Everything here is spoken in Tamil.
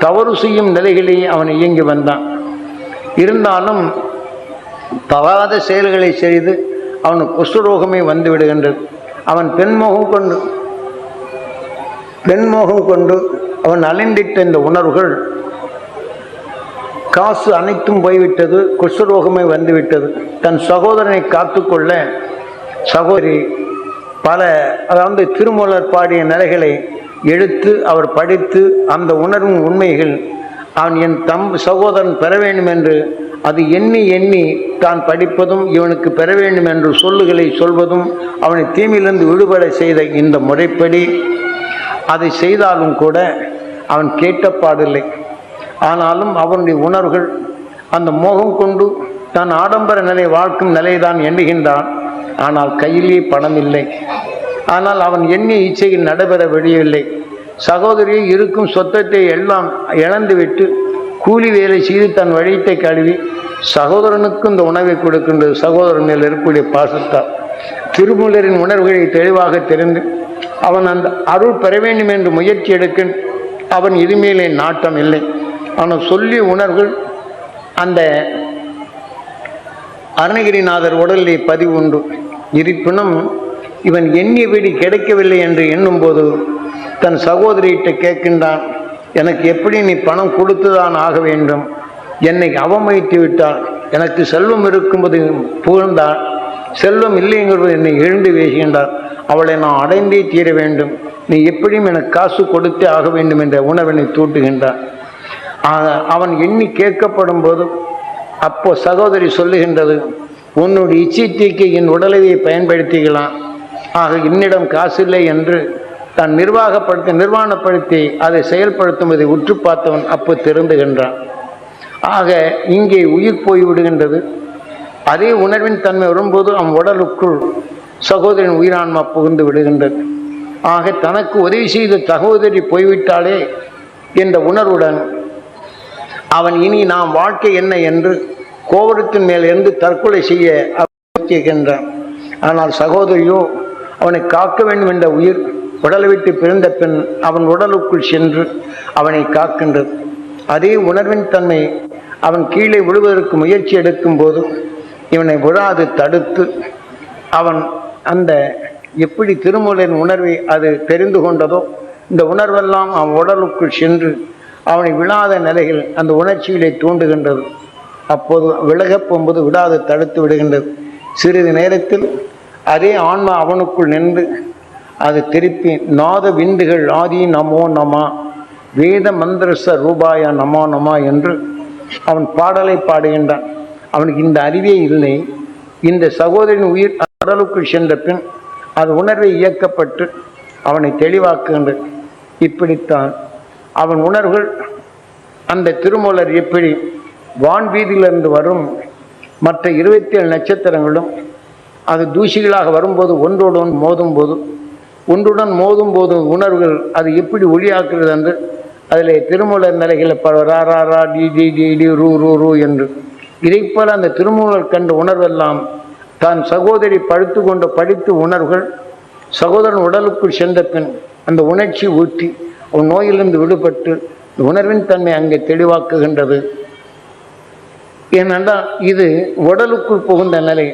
தவறு செய்யும் நிலைகளையும் அவன் இயங்கி வந்தான். இருந்தாலும் தவாத செயல்களை செய்து அவனுக்கு குஷ்டரோகமே வந்து விடுகின்றது. அவன் பெண்மோகம் கொண்டு பெண்மோகம் கொண்டு அவன் அலைந்திட்ட இந்த உணர்வுகள் காசு அனைத்தும் போய்விட்டது குஷ்டரோகமே வந்துவிட்டது தன் சகோதரனை காத்துக்கொள்ள சகோதரி பல அதாவது திருமூலர் பாடிய நிலைகளை எடுத்து அவர் படித்து அந்த உணர்வும் உண்மைகள் அவன் என் தம் சகோதரன் பெற வேண்டும் என்று அது எண்ணி எண்ணி தான் படிப்பதும் இவனுக்கு பெற வேண்டும் என்று சொல்லுகளை சொல்வதும் அவனை தீமையிலிருந்து விடுபட செய்த இந்த முறைப்படி அதை செய்தாலும் கூட அவன் கேட்ட பாடில்லை. ஆனாலும் அவனுடைய உணர்வுகள் அந்த மோகம் கொண்டு தான் ஆடம்பர நிலை வாழ்க்கும் நிலைதான் எண்ணுகின்றான். ஆனால் கையிலே பணம் இல்லை. ஆனால் அவன் எண்ணிய இச்சையில் நடைபெற வெளியவில்லை சகோதரி இருக்கும் சொத்தத்தை எல்லாம் இழந்துவிட்டு கூலி வேலை செய்து தன் வழித்தை கழுவி சகோதரனுக்கும் இந்த உணவை கொடுக்கின்றது. சகோதரன் மேல் இருக்கக்கூடிய பாசத்தால் திருமூலரின் உணர்வுகளை தெளிவாக தெரிந்து அவன் அந்த அருள் பெற வேண்டும் என்று முயற்சி எடுக்க அவன் இதுமேலே நாட்டம் இல்லை. ஆனால் சொல்லி உணர்வுகள் அந்த அருணகிரிநாதர் உடலிலே பதிவு உண்டு. இருப்பினும் இவன் எண்ணியபடி கிடைக்கவில்லை என்று எண்ணும்போது தன் சகோதரியிட்ட கேட்கின்றான் எனக்கு எப்படி நீ பணம் கொடுத்துதான் ஆக வேண்டும்? என்னை அவமதித்து விட்டால் எனக்கு செல்வம் இருக்கும்போது புகழ்ந்தாள். செல்வம் இல்லைங்கிறது என்னை எழுந்து பேசுகின்றார் அவளை நான் அடைந்தே தீர வேண்டும். நீ எப்படியும் எனக்கு காசு கொடுத்தே ஆக வேண்டும் என்ற உணவினை தூட்டுகின்றான் ஆக, அவன் எண்ணி கேட்கப்படும் போது அப்போ சகோதரி சொல்லுகின்றது உன்னுடைய இச்சைத்திக்கு என் உடலையை பயன்படுத்திக்கலாம் ஆக என்னிடம் காசில்லை என்று தான் நிர்வாகப்படுத்தி நிர்வாணப்படுத்தி அதை செயல்படுத்துவதை உற்று பார்த்தவன் அப்போ திருந்துகின்றான். ஆக இங்கே உயிர் போய் விடுகின்றது. அதே உணர்வின் தன்மை வரும்போது அவன் உடலுக்குள் சகோதரின் உயிரான்மா புகுந்து விடுகின்றது. ஆக தனக்கு உதவி செய்த சகோதரி போய்விட்டாலே என்ற உணர்வுடன் அவன் இனி நாம் வாழ்க்கை என்ன என்று கோபுரத்தின் மேல் இருந்து தற்கொலை செய்ய முயற்சிக்கின்றான். ஆனால் சகோதரியோ அவனை காக்க வேண்டும் என்ற உயிர் உடலை விட்டு பிறந்த பின் அவன் உடலுக்குள் சென்று அவனை காக்கின்றது. அதே உணர்வின் தன்மை அவன் கீழே விழுவதற்கு முயற்சி எடுக்கும் போது இவனை விழாது தடுத்து அவன் அந்த எப்படி திருமூலின் உணர்வை அது தெரிந்து கொண்டதோ இந்த உணர்வெல்லாம் அவன் உடலுக்குள் சென்று அவனை விழாத நிலையில் அந்த உணர்ச்சிகளை தூண்டுகின்றது அப்போது விலகப் போகும்போது விடாது தடுத்து விடுகின்றது. சிறிது நேரத்தில் அதே ஆன்மா அவனுக்குள் நின்று அது திருப்பி நாத விந்துகள் ஆதி நமோ நமா வேத மந்திரச ரூபாய நமோ நமா என்று அவன் பாடலை பாடுகின்றான். அவனுக்கு இந்த அறிவே இல்லை. இந்த சகோதரின் உயிர் கடலுக்குள் சென்ற பின் அது உணர்வை இயக்கப்பட்டு அவனை தெளிவாக்குகின்றது இப்படித்தான் அவன் உணர்வுகள் அந்த திருமூலர் எப்படி வான்வீதியிலிருந்து வரும் மற்ற இருபத்தி ஏழு நட்சத்திரங்களும் அது தூசிகளாக வரும்போது ஒன்றோடு ஒன்று மோதும் போது ஒன்றுடன் மோதும் போதும் உணர்வுகள் அது எப்படி ஒளியாக்குறது என்று அதில் திருமூலர் நிலைகளில் பல ரா ரா ரா டி டி டி டி ரூ ரூ ரூ என்று. இதைப்போல் அந்த திருமூலர் கண்ட உணர்வெல்லாம் தான் சகோதரி படுத்து கொண்டு படித்து உணர்வுகள் சகோதரன் உடலுக்குள் சென்ற பின் அந்த உணர்ச்சி ஊற்றி உன் நோயிலிருந்து விடுபட்டு உணர்வின் தன்மை அங்கே தெளிவாக்குகின்றது. ஏனென்றால் இது உடலுக்குள் புகுந்த நிலை.